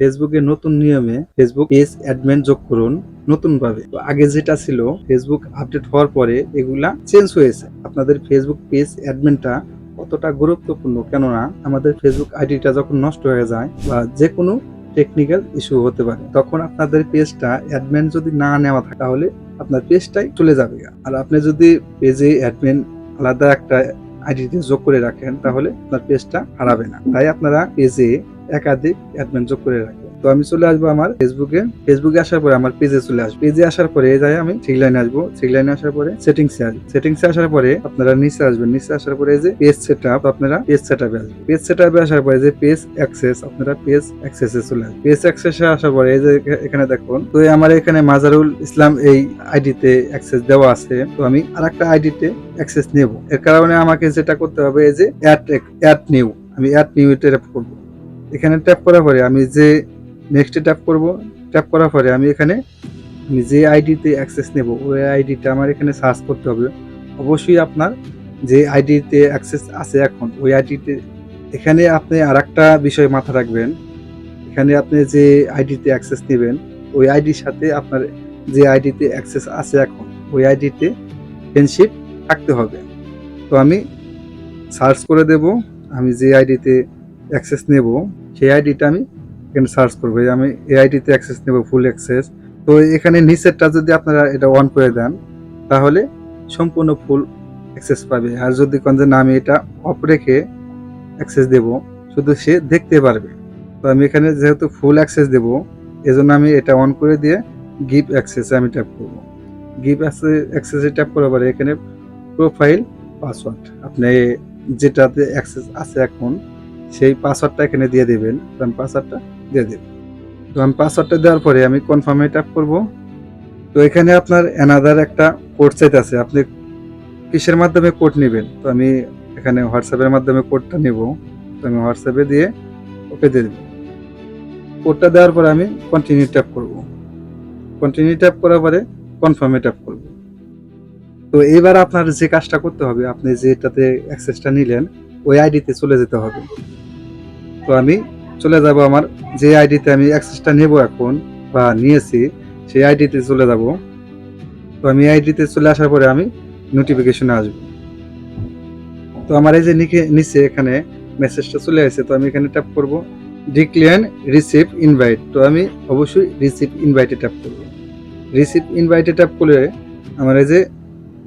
ফেসবুকে নতুন নিয়মে ফেসবুক পেজ অ্যাডমিন যোগ করুন নতুন ভাবে তো আগে যেটা ছিল, ফেসবুক আপডেট হওয়ার পরে এগুলা চেঞ্জ হয়েছে। আপনাদের ফেসবুক পেজ অ্যাডমিনটা কতটা গুরুত্বপূর্ণ, কেননা আমাদের ফেসবুক আইডিটা যখন নষ্ট হয়ে যায় বা যে কোনো টেকনিক্যাল ইস্যু হতে পারে, তখন আপনাদের পেজটা অ্যাডমিন যদি না নেওয়া থাকে, তাহলে আপনার পেজটাই চলে যাবে। আর আপনি যদি পেজে অ্যাডমিন আলাদা একটা আইডিতে যোগ করে রাখেন, তাহলে আপনার পেজটা হারাবে না। তাই আপনারা পেজে একাধিক অ্যাডমিন যোগ করে রাখবেন তো আমি চলে আসব আমার ফেসবুকে ফেসবুকে আসার পরে আমার পেজে চলে আসব। পেজে আসার পরে যাই আমি থ্রি লাইনে আসব। থ্রি লাইনে আসার পরে সেটিংসে আসব। সেটিংসে আসার পরে আপনারা নিচে আসবেন। নিচে আসার পরে এই যে পেজ সেট আপ আপনারা পেজ সেট আপে আসবেন। পেজ সেট আপে আসার পরে যে পেজ অ্যাক্সেস আপনারা পেজ অ্যাক্সেসে চলে আসবেন। পেজ অ্যাক্সেসে আসার পরে এই যে এখানে দেখুন, তো এই আমার এখানে মাজারুল ইসলাম এই আইডিতে অ্যাক্সেস দেওয়া আছে। তো আমি আরেকটা আইডিতে অ্যাক্সেস নেব। এর কারণে আমাকে যেটা করতে হবে এই যে অ্যাড অ্যাড নিউ আমি অ্যাড নিউ এটা করব। এখানে ট্যাপ করার পরে আমি যে নেক্সটে ট্যাপ করব ট্যাপ করার পরে আমি এখানে আমি যে আইডিতে অ্যাক্সেস নেব, ওই আইডিটা আমার এখানে সার্চ করতে হবে। অবশ্যই আপনার যে আইডিতে অ্যাক্সেস আছে এখন, ওই আইডিতে এখানে আপনি আর একটা বিষয় মাথা রাখবেন। এখানে আপনি যে আইডিতে অ্যাক্সেস নেবেন, ওই আইডির সাথে আপনার যে আইডিতে অ্যাক্সেস আছে এখন, ওই আইডিতে ফ্রেন্ডশিপ থাকতে হবে। তো আমি সার্চ করে দেব, আমি যে আইডিতে অ্যাক্সেস নেব সেই আইডিটা আমি এখানে সার্চ করব। আমি এই আইডিতে অ্যাক্সেস নেব ফুল অ্যাক্সেস তো এখানে নিচেরটা যদি আপনারা এটা অন করে দেন, তাহলে সম্পূর্ণ ফুল অ্যাক্সেস পাবে। আর যদি কোন যে আমি এটা অফ রেখে অ্যাক্সেস দেব, শুধু সে দেখতে পারবে। তো আমি এখানে যেহেতু ফুল অ্যাক্সেস দেব, এজন্য আমি এটা অন করে দিয়ে গিভ অ্যাক্সেসে আমি ট্যাপ করব। গিভ অ্যাক্সেসে ট্যাপ করার পরে এখানে প্রোফাইল পাসওয়ার্ড আপনি যেটাতে অ্যাক্সেস আছে এখন সেই পাসওয়ার্ডটা এখানে দিয়ে দেবেন আমি পাসওয়ার্ডটা দিয়ে দেব তো আমি পাসওয়ার্ডটা দেওয়ার পরে আমি কনফার্মে ট্যাপ করব। তো এখানে আপনার অ্যানাদার একটা কোড চাইতে আছে, আপনি কিসের মাধ্যমে কোড নেবেন? তো আমি এখানে হোয়াটসঅ্যাপের মাধ্যমে কোডটা নেব। তো আমি হোয়াটসঅ্যাপে দিয়ে ওকে দিয়ে দেবো কোডটা দেওয়ার পরে আমি কন্টিনিউ ট্যাপ করব। কন্টিনিউ ট্যাপ করার পরে কনফার্মে ট্যাপ করব। তো এবার আপনার যে কাজটা করতে হবে, আপনি যেটাতে অ্যাক্সেসটা নিলেন, ওই আইডিতে চলে যেতে হবে। তো আমি চলে যাব আমার যে আইডিতে আমি অ্যাক্সেসটা নেব এখন বা নিয়েছি, সেই আইডিতে চলে যাব। তো আমি আইডিতে চলে আসার পরে আমি নোটিফিকেশনে আসব। তো আমার এই যে নিচে এখানে মেসেজটা চলে আসছে, তো আমি এখানে ট্যাপ করব ডিক্লিয়ান রিসিভ ইনভাইট তো আমি অবশ্যই রিসিভ ইনভাইটে ট্যাপ করব। রিসিভ ইনভাইটে ট্যাপ করলে আমার এই যে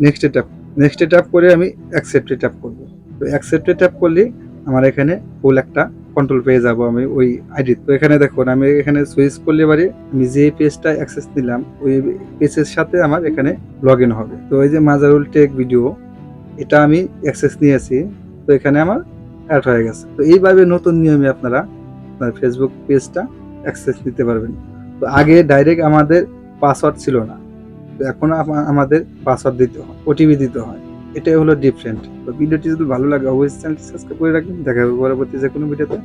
নেক্সটে ট্যাপ নেক্সটে ট্যাপ করে আমি অ্যাকসেপ্টে ট্যাপ করব। তো অ্যাকসেপ্টে ট্যাপ করলে আমার এখানে ফুল একটা কন্ট্রোল পেয়ে যাব আমি ওই আইডি তো। এখানে দেখুন, আমি এখানে সুইচ করলে এবারে আমি যে পেজটা অ্যাক্সেস নিলাম, ওই পেজের সাথে আমার এখানে লগ ইন হবে। তো এই যে মাজারুল টেক ভিডিও এটা আমি অ্যাক্সেস নিয়েছি, তো এখানে আমার অ্যাড হয়ে গেছে। তো এইভাবে নতুন নিয়মে আপনারা আপনার ফেসবুক পেজটা অ্যাক্সেস নিতে পারবেন। তো আগে ডাইরেক্ট আমাদের পাসওয়ার্ড ছিল না। এখন আমাদের পাসওয়ার্ড দিতে হয় ওটিপি দিতে হয়। এটাই হলো ডিফারেন্ট ভিডিওটি যদি ভালো লাগে, অবশ্যই চ্যানেলটি সাবস্ক্রাইব করে রাখবেন। দেখা হবে পরবর্তী যে কোনো ভিডিওতে